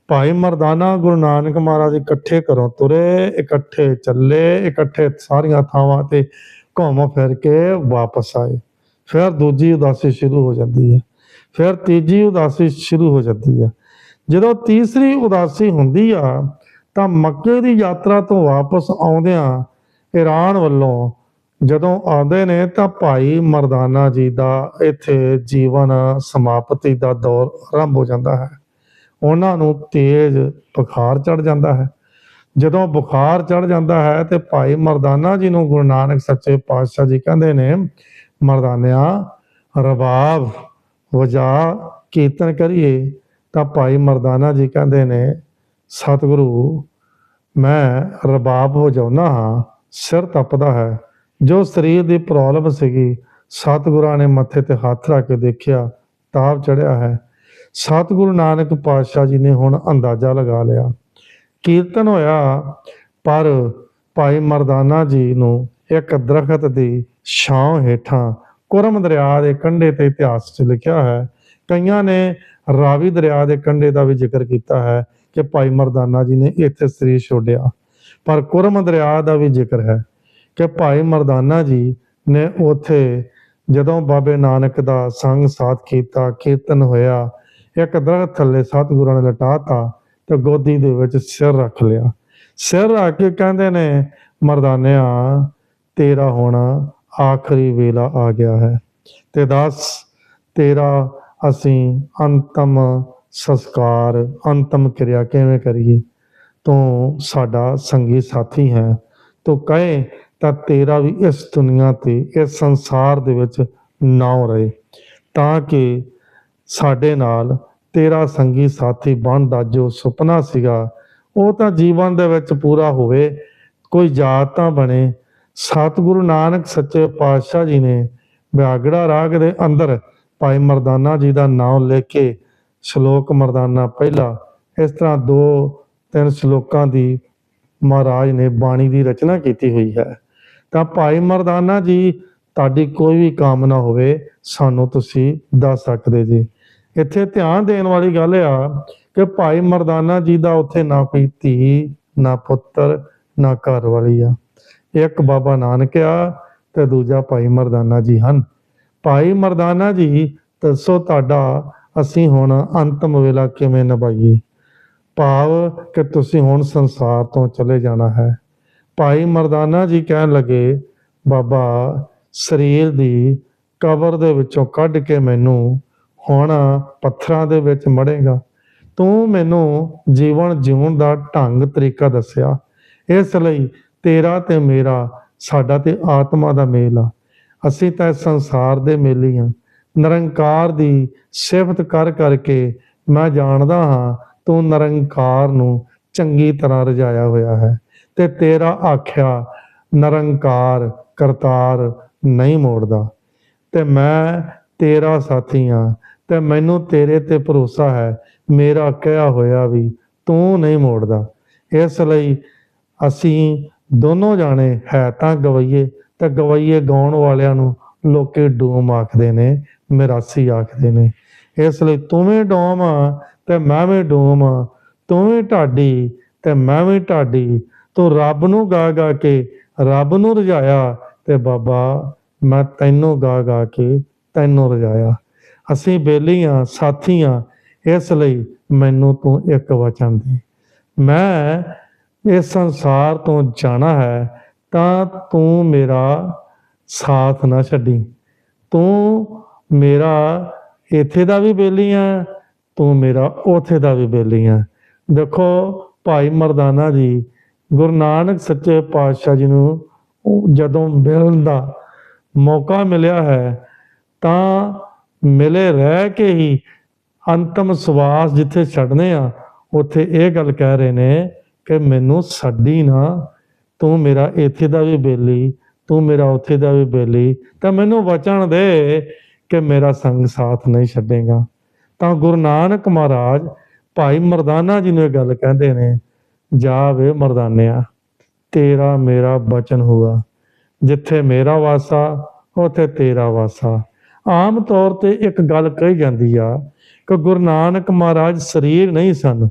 ਭਾਈ ਮਰਦਾਨਾ ਗੁਰੂ ਨਾਨਕ ਮਹਾਰਾਜ ਇਕੱਠੇ ਘਰੋਂ ਤੁਰੇ, ਇਕੱਠੇ ਚੱਲੇ, ਇਕੱਠੇ ਸਾਰੀਆਂ ਥਾਵਾਂ ਤੇ ਘੁੰਮ ਫਿਰ ਕੇ ਵਾਪਸ ਆਏ। ਫਿਰ ਦੂਜੀ ਉਦਾਸੀ ਸ਼ੁਰੂ ਹੋ ਜਾਂਦੀ ਹੈ। ਫਿਰ ਤੀਜੀ ਉਦਾਸੀ ਸ਼ੁਰੂ ਹੋ ਜਾਂਦੀ ਹੈ। ਜਦੋਂ ਤੀਸਰੀ ਉਦਾਸੀ ਹੁੰਦੀ ਆ, ਤਾਂ ਮੱਕੇ ਦੀ ਯਾਤਰਾ ਤੋਂ ਵਾਪਸ ਆਉਂਦਿਆਂ ਈਰਾਨ ਵੱਲੋਂ ਜਦੋਂ ਆਉਂਦੇ ਨੇ, ਤਾਂ ਭਾਈ ਮਰਦਾਨਾ ਜੀ ਦਾ ਇੱਥੇ ਜੀਵਨ ਸਮਾਪਤੀ ਦਾ ਦੌਰ ਆਰੰਭ ਹੋ ਜਾਂਦਾ ਹੈ। ਉਹਨਾਂ ਨੂੰ ਤੇਜ਼ ਬੁਖਾਰ ਚੜ ਜਾਂਦਾ ਹੈ। ਜਦੋਂ ਬੁਖਾਰ ਚੜ ਜਾਂਦਾ ਹੈ ਤੇ ਭਾਈ ਮਰਦਾਨਾ ਜੀ ਨੂੰ ਗੁਰੂ ਨਾਨਕ ਸੱਚੇ ਪਾਤਸ਼ਾਹ ਜੀ ਕਹਿੰਦੇ ਨੇ, ਮਰਦਾਨਿਆ, ਰਬਾਬ, ਵਜਾ, ਕੀਰਤਨ ਕਰੀਏ। ਤਾਂ ਭਾਈ ਮਰਦਾਨਾ ਜੀ ਕਹਿੰਦੇ ਨੇ, ਸਤਿਗੁਰੂ, ਮੈਂ ਰਬਾਬ ਹੋ ਜਾਉਣਾ ਹਾਂ, ਸਿਰ ਤਪਦਾ ਹੈ। ਜੋ ਸਰੀਰ ਦੀ ਪ੍ਰੋਬਲਮ ਸੀਗੀ, ਸਤਿਗੁਰਾਂ ਨੇ ਮੱਥੇ ਤੇ ਹੱਥ ਰੱਖ ਕੇ ਦੇਖਿਆ, ਤਾਪ ਚੜਿਆ ਹੈ। ਸਤਿਗੁਰੂ ਨਾਨਕ ਪਾਤਸ਼ਾਹ ਜੀ ਨੇ ਹੁਣ ਅੰਦਾਜ਼ਾ ਲਗਾ ਲਿਆ। ਕੀਰਤਨ ਹੋਇਆ, ਪਰ ਭਾਈ ਮਰਦਾਨਾ ਜੀ ਨੂੰ ਇੱਕ ਦਰਖਤ ਦੀ ਛਾਂ ਹੇਠਾਂ ਕੁਰਮ ਦਰਿਆ ਦੇ ਕੰਢੇ ਤੇ ਇਤਿਹਾਸ 'ਚ ਲਿਖਿਆ ਹੈ। ਕਈਆਂ ਨੇ ਰਾਵੀ ਦਰਿਆ ਦੇ ਕੰਢੇ ਦਾ ਵੀ ਜ਼ਿਕਰ ਕੀਤਾ ਹੈ ਕਿ ਭਾਈ ਮਰਦਾਨਾ ਜੀ ਨੇ ਇੱਥੇ ਸਰੀਰ ਛੋੜਿਆ ਪਰ ਕੁਰਮ ਦਰਿਆ ਦਾ ਵੀ ਜ਼ਿਕਰ ਹੈ ਕਿ ਭਾਈ ਮਰਦਾਨਾ ਜੀ ਨੇ ਉਥੇ ਜਦੋਂ ਬਾਬੇ ਨਾਨਕ ਦਾ ਸੰਗ ਸਾਥ ਕੀਤਾ, ਕੀਰਤਨ ਹੋਇਆ, ਇੱਕ ਦਰਖਤ ਥੱਲੇ ਸਤਿਗੁਰਾਂ ਨੇ ਲਟਾਤਾ ਤੇ ਗੋਦੀ ਦੇ ਵਿੱਚ ਸਿਰ ਰੱਖ ਲਿਆ। ਸਿਰ ਰੱਖ ਕੇ ਕਹਿੰਦੇ ਨੇ, ਮਰਦਾਨਿਆ, ਤੇਰਾ ਹੁਣ ਆਖਰੀ ਵੇਲਾ ਆ ਗਿਆ ਹੈ ਤੇ ਦੱਸ, ਤੇਰਾ ਅਸੀਂ ਅੰਤਮ ਸੰਸਕਾਰ, ਅੰਤਮ ਕਿਰਿਆ ਕਿਵੇਂ ਕਰੀਏ? ਤੂੰ ਸਾਡਾ ਸੰਗੀ ਸਾਥੀ ਹੈ। ਤੂੰ ਕਹੇ ਤਾਂ ਤੇਰਾ ਵੀ ਇਸ ਦੁਨੀਆ ਤੇ, ਇਸ ਸੰਸਾਰ ਦੇ ਵਿੱਚ ਨਾ ਰਹੇ, ਤਾਂ ਕਿ ਸਾਡੇ ਨਾਲ ਤੇਰਾ ਸੰਗੀ ਸਾਥੀ ਬਣਦਾ ਜੋ ਸੁਪਨਾ ਸੀਗਾ, ਉਹ ਤਾਂ ਜੀਵਨ ਦੇ ਵਿੱਚ ਪੂਰਾ ਹੋਵੇ। ਕੋਈ ਜਾਤ ਤਾਂ ਬਣੇ। ਸਤਿਗੁਰੂ ਨਾਨਕ ਸੱਚੇ ਪਾਤਸ਼ਾਹ ਜੀ ਨੇ ਵਿਆਗੜਾ ਰਾਗ ਦੇ ਅੰਦਰ ਭਾਈ ਮਰਦਾਨਾ ਜੀ ਦਾ ਨਾਮ ਲੈ ਕੇ ਸ਼ਲੋਕ ਮਰਦਾਨਾ ਪਹਿਲਾ, ਇਸ ਤਰ੍ਹਾਂ ਦੋ ਤਿੰਨ ਸ਼ਲੋਕਾਂ ਦੀ ਮਹਾਰਾਜ ਨੇ ਬਾਣੀ ਦੀ ਰਚਨਾ ਕੀਤੀ ਹੋਈ ਹੈ। ਤਾਂ ਭਾਈ ਮਰਦਾਨਾ ਜੀ, ਤੁਹਾਡੀ ਕੋਈ ਵੀ ਕਾਮਨਾ ਹੋਵੇ, ਸਾਨੂੰ ਤੁਸੀਂ ਦੱਸ ਸਕਦੇ ਜੀ। ਇੱਥੇ ਧਿਆਨ ਦੇਣ ਵਾਲੀ ਗੱਲ ਆ ਕਿ ਭਾਈ ਮਰਦਾਨਾ ਜੀ ਦਾ ਉੱਥੇ ਨਾ ਕੋਈ ਧੀ, ਨਾ ਪੁੱਤਰ, ਨਾ ਘਰ ਵਾਲੀ ਆ। ਇੱਕ ਬਾਬਾ ਨਾਨਕ ਆ ਤੇ ਦੂਜਾ ਭਾਈ ਮਰਦਾਨਾ ਜੀ ਹਨ। ਭਾਈ ਮਰਦਾਨਾ ਜੀ, ਦੱਸੋ ਤੁਹਾਡਾ, ਅਸੀਂ ਹੁਣ ਅੰਤਮ ਵੇਲਾ ਕਿਵੇਂ ਨਿਭਾਈਏ? ਭਾਵ ਕਿ ਤੁਸੀਂ ਹੁਣ ਸੰਸਾਰ ਤੋਂ ਚਲੇ ਜਾਣਾ ਹੈ। ਭਾਈ ਮਰਦਾਨਾ ਜੀ ਕਹਿਣ ਲੱਗੇ, ਬਾਬਾ, ਸਰੀਰ ਦੀ ਕਬਰ ਦੇ ਵਿੱਚੋਂ ਕੱਢ ਕੇ ਮੈਨੂੰ ਹੁਣ ਪੱਥਰਾਂ ਦੇ ਵਿੱਚ ਮੜੇਗਾ। ਤੂੰ ਮੈਨੂੰ ਜੀਵਨ ਜਿਉਣ ਦਾ ਢੰਗ ਤਰੀਕਾ ਦੱਸਿਆ। ਇਸ ਲਈ ਤੇਰਾ ਤੇ ਮੇਰਾ, ਸਾਡਾ ਤੇ ਆਤਮਾ ਦਾ ਮੇਲ ਆ। ਅਸੀਂ ਤਾਂ ਸੰਸਾਰ ਦੇ ਮੇਲੀ ਹਾਂ ਨਿਰੰਕਾਰ ਦੀ ਸਿਫਤ ਕਰ ਕਰਕੇ ਮੈਂ ਜਾਣਦਾ ਹਾਂ, ਤੂੰ ਨਿਰੰਕਾਰ ਨੂੰ ਚੰਗੀ ਤਰ੍ਹਾਂ ਰਜਾਇਆ ਹੋਇਆ ਹੈ ਤੇ ਤੇਰਾ ਆਖਿਆ ਨਿਰੰਕਾਰ ਕਰਤਾਰ ਨਹੀਂ ਮੋੜਦਾ। ਤੇ ਮੈਂ ਤੇਰਾ ਸਾਥੀ ਹਾਂ ਤੇ ਮੈਨੂੰ ਤੇਰੇ ਤੇ ਭਰੋਸਾ ਹੈ, ਮੇਰਾ ਕਿਹਾ ਹੋਇਆ ਵੀ ਤੂੰ ਨਹੀਂ ਮੋੜਦਾ। ਇਸ ਲਈ ਅਸੀਂ ਦੋਨੋਂ ਜਾਣੇ ਹੈ ਤਾਂ ਗਵਈਏ ਤੇ ਗਵਈਏ ਗਾਉਣ ਵਾਲਿਆਂ ਨੂੰ ਲੋਕੇ ਡੂਮ ਆਖਦੇ ਨੇ, ਮਿਰਾਸੀ ਆਖਦੇ ਨੇ। ਇਸ ਲਈ ਤੂੰ ਵੀ ਡੋਮ ਆ, ਤੇ ਮੈਂ ਵੀ ਡੋਮ ਆ, ਤੂੰ ਵੀ ਢਾਡੀ, ਤੇ ਮੈਂ ਵੀ ਢਾਡੀ। ਤੂੰ ਰੱਬ ਨੂੰ ਗਾ ਗਾ ਕੇ ਰੱਬ ਨੂੰ ਰਜਾਇਆ, ਤੇ ਬਾਬਾ ਮੈਂ ਤੈਨੂੰ ਗਾ ਗਾ ਕੇ ਤੈਨੂੰ ਰਜਾਇਆ। ਅਸੀਂ ਬੇਲੀਆਂ ਸਾਥੀਆਂ ਇਸ ਲਈ ਮੈਨੂੰ ਤੂੰ ਇੱਕ ਵਚਨ ਦੇ। ਮੈਂ ਇਸ ਸੰਸਾਰ ਤੋਂ ਜਾਣਾ ਹੈ, ਤਾਂ ਤੂੰ ਮੇਰਾ ਸਾਥ ਨਾ ਛੱਡੀ। ਤੂੰ ਮੇਰਾ ਇੱਥੇ ਦਾ ਵੀ ਬੇਲੀ ਆ, ਤੂੰ ਮੇਰਾ ਉਥੇ ਦਾ ਵੀ ਬੇਲੀ ਆ। ਦੇਖੋ ਭਾਈ ਮਰਦਾਨਾ ਜੀ, ਗੁਰੂ ਨਾਨਕ ਸੱਚੇ ਪਾਤਸ਼ਾਹ ਜੀ ਨੂੰ ਜਦੋਂ ਮਿਲਣ ਦਾ ਮੌਕਾ ਮਿਲਿਆ ਹੈ ਤਾਂ ਮਿਲੇ ਰਹਿ ਕੇ ਹੀ ਅੰਤਮ ਸਵਾਸ ਜਿੱਥੇ ਛੱਡਨੇ ਆ, ਉੱਥੇ ਇਹ ਗੱਲ ਕਹਿ ਰਹੇ ਨੇ ਕਿ ਮੈਨੂੰ ਛੱਡੀ ਨਾ। ਤੂੰ ਮੇਰਾ ਇੱਥੇ ਦਾ ਵੀ ਬੇਲੀ, ਤੂੰ ਮੇਰਾ ਉੱਥੇ ਦਾ ਵੀ ਬੇਲੀ, ਤਾਂ ਮੈਨੂੰ ਵਚਨ ਦੇ ਕਿ ਮੇਰਾ ਸੰਗ ਸਾਥ ਨਹੀਂ ਛੱਡੇਗਾ। ਤਾਂ ਗੁਰੂ ਨਾਨਕ ਮਹਾਰਾਜ ਭਾਈ ਮਰਦਾਨਾ ਜੀ ਨੂੰ ਇਹ ਗੱਲ ਕਹਿੰਦੇ ਨੇ, ਜਾ ਵੇ ਮਰਦਾਨਿਆ, ਤੇਰਾ ਮੇਰਾ ਬਚਨ ਹੁਆ। ਜਿੱਥੇ ਮੇਰਾ ਵਾਸਾ, ਉੱਥੇ ਤੇਰਾ ਵਾਸਾ। ਆਮ ਤੌਰ ਤੇ ਇੱਕ ਗੱਲ ਕਹੀ ਜਾਂਦੀ ਆ ਕਿ ਗੁਰੂ ਨਾਨਕ ਮਹਾਰਾਜ ਸਰੀਰ ਨਹੀਂ ਸਨ,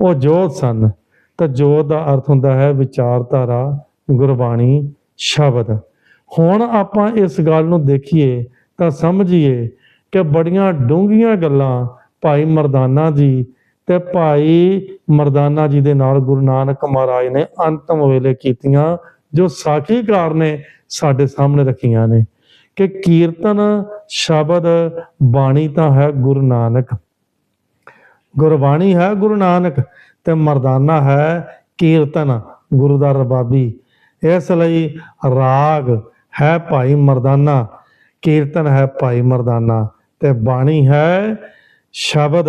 ਉਹ ਜੋਤ ਸਨ। ਤਾਂ ਜੋਤ ਦਾ ਅਰਥ ਹੁੰਦਾ ਹੈ ਵਿਚਾਰਧਾਰਾ, ਗੁਰਬਾਣੀ, ਸ਼ਬਦ। ਹੁਣ ਆਪਾਂ ਇਸ ਗੱਲ ਨੂੰ ਦੇਖੀਏ ਤਾਂ ਸਮਝੀਏ ਕਿ ਬੜੀਆਂ ਡੂੰਘੀਆਂ ਗੱਲਾਂ ਭਾਈ ਮਰਦਾਨਾ ਜੀ ਤੇ ਭਾਈ ਮਰਦਾਨਾ ਜੀ ਦੇ ਨਾਲ ਗੁਰੂ ਨਾਨਕ ਮਹਾਰਾਜ ਨੇ ਅੰਤਮ ਵੇਲੇ ਕੀਤੀਆਂ, ਜੋ ਸਾਖੀਕਾਰ ਨੇ ਸਾਡੇ ਸਾਹਮਣੇ ਰੱਖੀਆਂ ਨੇ। ਕਿ ਕੀਰਤਨ ਸ਼ਬਦ ਬਾਣੀ ਤਾਂ ਹੈ ਗੁਰੂ ਨਾਨਕ। ਗੁਰਬਾਣੀ ਹੈ ਗੁਰੂ ਨਾਨਕ ਤੇ ਮਰਦਾਨਾ ਹੈ ਕੀਰਤਨ ਗੁਰੂ ਦਾ ਰਬਾਬੀ। ਇਸ ਲਈ ਰਾਗ ਹੈ ਭਾਈ ਮਰਦਾਨਾ, ਕੀਰਤਨ ਹੈ ਭਾਈ ਮਰਦਾਨਾ ਤੇ ਬਾਣੀ ਹੈ ਸ਼ਬਦ।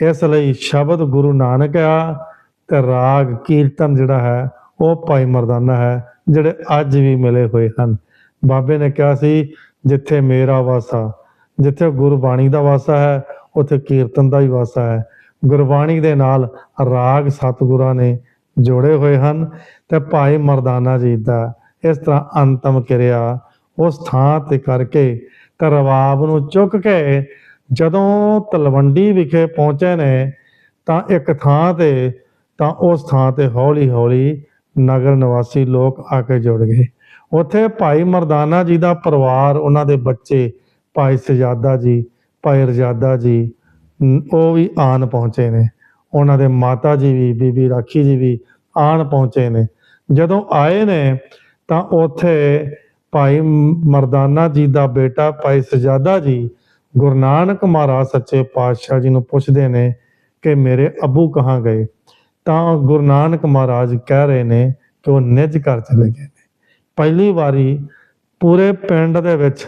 ਇਸ ਲਈ ਸ਼ਬਦ ਗੁਰੂ ਨਾਨਕ ਆ ਤੇ ਰਾਗ ਕੀਰਤਨ ਜਿਹੜਾ ਹੈ ਉਹ ਭਾਈ ਮਰਦਾਨਾ ਹੈ ਜਿਹੜੇ ਅੱਜ ਵੀ ਮਿਲੇ ਹੋਏ ਹਨ। ਬਾਬੇ ਨੇ ਕਿਹਾ ਸੀ, ਜਿੱਥੇ ਮੇਰਾ ਵਾਸਾ, ਜਿੱਥੇ ਗੁਰਬਾਣੀ ਦਾ ਵਾਸਾ ਹੈ, ਉੱਥੇ ਕੀਰਤਨ ਦਾ ਵੀ ਵਾਸਾ ਹੈ। ਗੁਰਬਾਣੀ ਦੇ ਨਾਲ ਰਾਗ ਸਤਿਗੁਰਾਂ ਨੇ ਜੋੜੇ ਹੋਏ ਹਨ ਤੇ ਭਾਈ ਮਰਦਾਨਾ ਜੀ ਦਾ ਇਸ ਤਰ੍ਹਾਂ ਅੰਤਮ ਕਿਰਿਆ ਉਸ ਥਾਂ ਤੇ ਕਰਕੇ ਤੇ ਰਵਾਬ ਨੂੰ ਚੁੱਕ ਕੇ ਜਦੋਂ ਤਲਵੰਡੀ ਵਿਖੇ ਪਹੁੰਚੇ ਨੇ, ਤਾਂ ਇੱਕ ਥਾਂ ਤੇ, ਤਾਂ ਉਸ ਥਾਂ ਤੇ ਹੌਲੀ ਹੌਲੀ ਨਗਰ ਨਿਵਾਸੀ ਲੋਕ ਆ ਕੇ ਜੁੜ ਗਏ। ਉੱਥੇ ਭਾਈ ਮਰਦਾਨਾ ਜੀ ਦਾ ਪਰਿਵਾਰ, ਉਹਨਾਂ ਦੇ ਬੱਚੇ, ਭਾਈ ਸਜਾਦਾ ਜੀ, ਭਾਈ ਰਜਾਦਾ ਜੀ ਉਹ ਵੀ ਆਣ ਪਹੁੰਚੇ ਨੇ। ਉਹਨਾਂ ਦੇ ਮਾਤਾ ਜੀ ਵੀ, ਬੀਬੀ ਰਾਖੀ ਜੀ ਵੀ ਆਣ ਪਹੁੰਚੇ ਨੇ। ਜਦੋਂ ਆਏ ਨੇ, ਤਾਂ ਉੱਥੇ ਭਾਈ ਮਰਦਾਨਾ ਜੀ ਦਾ ਬੇਟਾ, ਭਾਈ ਸਜਾਦਾ ਜੀ, ਗੁਰੂ ਨਾਨਕ ਮਹਾਰਾਜ ਸੱਚੇ ਪਾਤਸ਼ਾਹ ਜੀ ਨੂੰ ਪੁੱਛਦੇ ਨੇ ਕਿ ਮੇਰੇ ਅੱਬੂ ਕਹਾਂ ਗਏ? ਤਾਂ ਗੁਰੂ ਨਾਨਕ ਮਹਾਰਾਜ ਕਹਿ ਰਹੇ ਨੇ ਕਿ ਉਹ ਨਿਜ ਘਰ ਚਲੇ ਗਏ ਪਹਿਲੀ ਵਾਰੀ ਪੂਰੇ ਪਿੰਡ ਦੇ ਵਿੱਚ,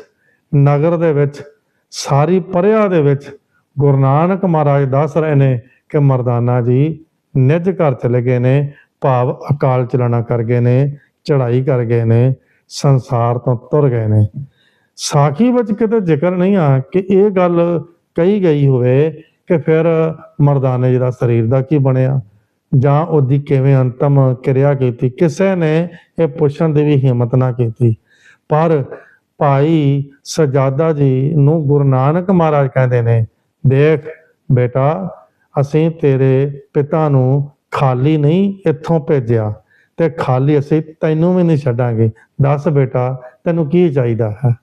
ਨਗਰ ਦੇ ਵਿੱਚ, ਸਾਰੀ ਪਰਿਆ ਦੇ ਵਿੱਚ ਗੁਰੂ ਨਾਨਕ ਮਹਾਰਾਜ ਦੱਸ ਰਹੇ ਨੇ ਕਿ ਮਰਦਾਨਾ ਜੀ ਨਿੱਜ ਘਰ ਚਲੇ ਗਏ ਨੇ, ਭਾਵ ਅਕਾਲ ਚਲਾਣਾ ਕਰ ਗਏ ਨੇ, ਚੜ੍ਹਾਈ ਕਰ ਗਏ ਨੇ, ਸੰਸਾਰ ਤੋਂ ਤੁਰ ਗਏ ਨੇ। ਸਾਖੀ ਵਿੱਚ ਕਿਤੇ ਜ਼ਿਕਰ ਨਹੀਂ ਆ ਕਿ ਇਹ ਗੱਲ ਕਹੀ ਗਈ ਹੋਵੇ ਕਿ ਫਿਰ ਮਰਦਾਨੇ ਜੀ ਦਾ ਸਰੀਰ ਦਾ ਕੀ ਬਣਿਆ? ਜਾਂ ਉਹਦੀ ਕਿਵੇਂ ਅੰਤਮ ਕਿਰਿਆ ਕੀਤੀ, ਕਿਸੇ ਨੇ ਇਹ ਪੁੱਛਣ ਦੀ ਵੀ ਹਿੰਮਤ ਨਾ ਕੀਤੀ। ਪਰ ਭਾਈ ਸਜਾਦਾ ਜੀ ਨੂੰ ਗੁਰੂ ਨਾਨਕ ਮਹਾਰਾਜ ਕਹਿੰਦੇ ਨੇ, ਦੇਖ ਬੇਟਾ, ਅਸੀਂ ਤੇਰੇ ਪਿਤਾ ਨੂੰ ਖਾਲੀ ਨਹੀਂ ਇੱਥੋਂ ਭੇਜਿਆ ਤੇ ਖਾਲੀ ਅਸੀਂ ਤੈਨੂੰ ਵੀ ਨਹੀਂ ਛੱਡਾਂਗੇ। ਦੱਸ ਬੇਟਾ, ਤੈਨੂੰ ਕੀ ਚਾਹੀਦਾ ਹੈ?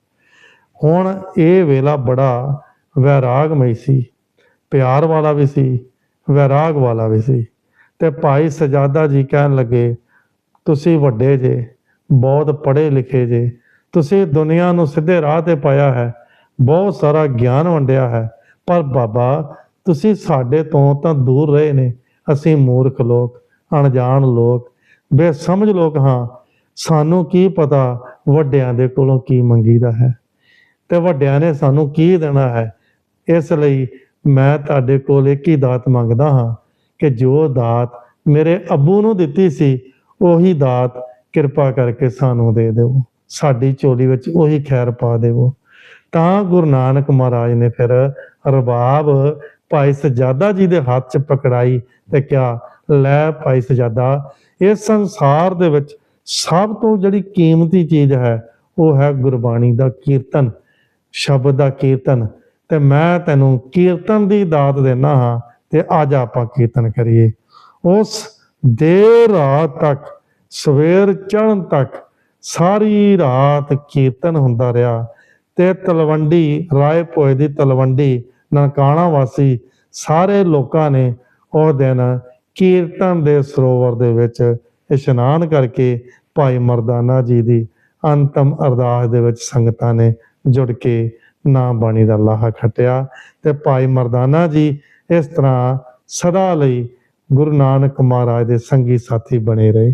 ਹੁਣ ਇਹ ਵੇਲਾ ਬੜਾ ਵੈਰਾਗਮਈ ਸੀ, ਪਿਆਰ ਵਾਲਾ ਵੀ ਸੀ, ਵੈਰਾਗ ਵਾਲਾ ਵੀ ਸੀ। ਤੇ ਭਾਈ ਸਜਾਦਾ ਜੀ ਕਹਿਣ ਲੱਗੇ, ਤੁਸੀਂ ਵੱਡੇ ਜੇ, ਬਹੁਤ ਪੜ੍ਹੇ ਲਿਖੇ ਜੇ, ਤੁਸੀਂ ਦੁਨੀਆ ਨੂੰ ਸਿੱਧੇ ਰਾਹ ਤੇ ਪਾਇਆ ਹੈ, ਬਹੁਤ ਸਾਰਾ ਗਿਆਨ ਵੰਡਿਆ ਹੈ, ਪਰ ਬਾਬਾ, ਤੁਸੀਂ ਸਾਡੇ ਤੋਂ ਤਾਂ ਦੂਰ ਰਹੇ ਨੇ, ਅਸੀਂ ਮੂਰਖ ਲੋਕ, ਅਣਜਾਣ ਲੋਕ, ਬੇਸਮਝ ਲੋਕ ਹਾਂ, ਸਾਨੂੰ ਕੀ ਪਤਾ ਵੱਡਿਆਂ ਦੇ ਕੋਲੋਂ ਕੀ ਮੰਗੀਦਾ ਹੈ? ਤੇ ਵੱਡਿਆਂ ਨੇ ਸਾਨੂੰ ਕੀ ਦੇਣਾ ਹੈ? ਇਸ ਲਈ ਮੈਂ ਤੁਹਾਡੇ ਕੋਲ ਇੱਕ ਹੀ ਦਾਤ ਮੰਗਦਾ ਹਾਂ ਕਿ ਜੋ ਦਾਤ ਮੇਰੇ ਅੱਬੂ ਨੂੰ ਦਿੱਤੀ ਸੀ, ਉਹੀ ਦਾਤ ਕਿਰਪਾ ਕਰਕੇ ਸਾਨੂੰ ਦੇ ਦਿਓ। ਸਾਡੀ ਝੋਲੀ ਵਿੱਚ ਉਹੀ ਖੈਰ ਪਾ ਦੇਵੋ। ਤਾਂ ਗੁਰੂ ਨਾਨਕ ਮਹਾਰਾਜ ਨੇ ਫਿਰ ਰਬਾਬ ਭਾਈ ਸਜਾਦਾ ਜੀ ਦੇ ਹੱਥ 'ਚ ਪਕੜਾਈ ਤੇ ਕਿਹਾ, ਲੈ ਭਾਈ ਸਜਾਦਾ, ਇਸ ਸੰਸਾਰ ਦੇ ਵਿੱਚ ਸਭ ਤੋਂ ਜਿਹੜੀ ਕੀਮਤੀ ਚੀਜ਼ ਹੈ, ਉਹ ਹੈ ਗੁਰਬਾਣੀ ਦਾ ਕੀਰਤਨ, ਸ਼ਬਦ ਦਾ ਕੀਰਤਨ। ਤੇ ਮੈਂ ਤੈਨੂੰ ਕੀਰਤਨ ਦੀ ਦਾਤ ਦੇਣਾ ਹਾਂ ਤੇ ਅੱਜ ਆਪਾਂ ਕੀਰਤਨ ਕਰੀਏ। ਉਸ ਦੇਰ ਰਾਤ ਤੱਕ, ਸਵੇਰ ਚੜ੍ਹਨ ਤੱਕ ਸਾਰੀ ਰਾਤ ਕੀਰਤਨ ਹੁੰਦਾ ਰਿਹਾ। ਤੇ ਤਲਵੰਡੀ ਰਾਏ ਭੋਏ ਦੀ ਤਲਵੰਡੀ, ਨਨਕਾਣਾ ਵਾਸੀ ਸਾਰੇ ਲੋਕਾਂ ਨੇ ਉਹ ਦਿਨ ਕੀਰਤਨ ਦੇ ਸਰੋਵਰ ਦੇ ਵਿੱਚ ਇਸ਼ਨਾਨ ਕਰਕੇ ਭਾਈ ਮਰਦਾਨਾ ਜੀ ਦੀ ਅੰਤਮ ਅਰਦਾਸ ਦੇ ਵਿੱਚ ਸੰਗਤਾਂ ਨੇ ਜੁੜ ਕੇ ਨਾਮ ਬਾਣੀ ਦਾ ਲਾਹਾ ਖੱਟਿਆ ਤੇ ਭਾਈ ਮਰਦਾਨਾ ਜੀ ਇਸ ਤਰ੍ਹਾਂ ਸਦਾ ਲਈ ਗੁਰੂ ਨਾਨਕ ਮਹਾਰਾਜ ਦੇ ਸੰਗੀ ਸਾਥੀ ਬਣੇ ਰਹੇ।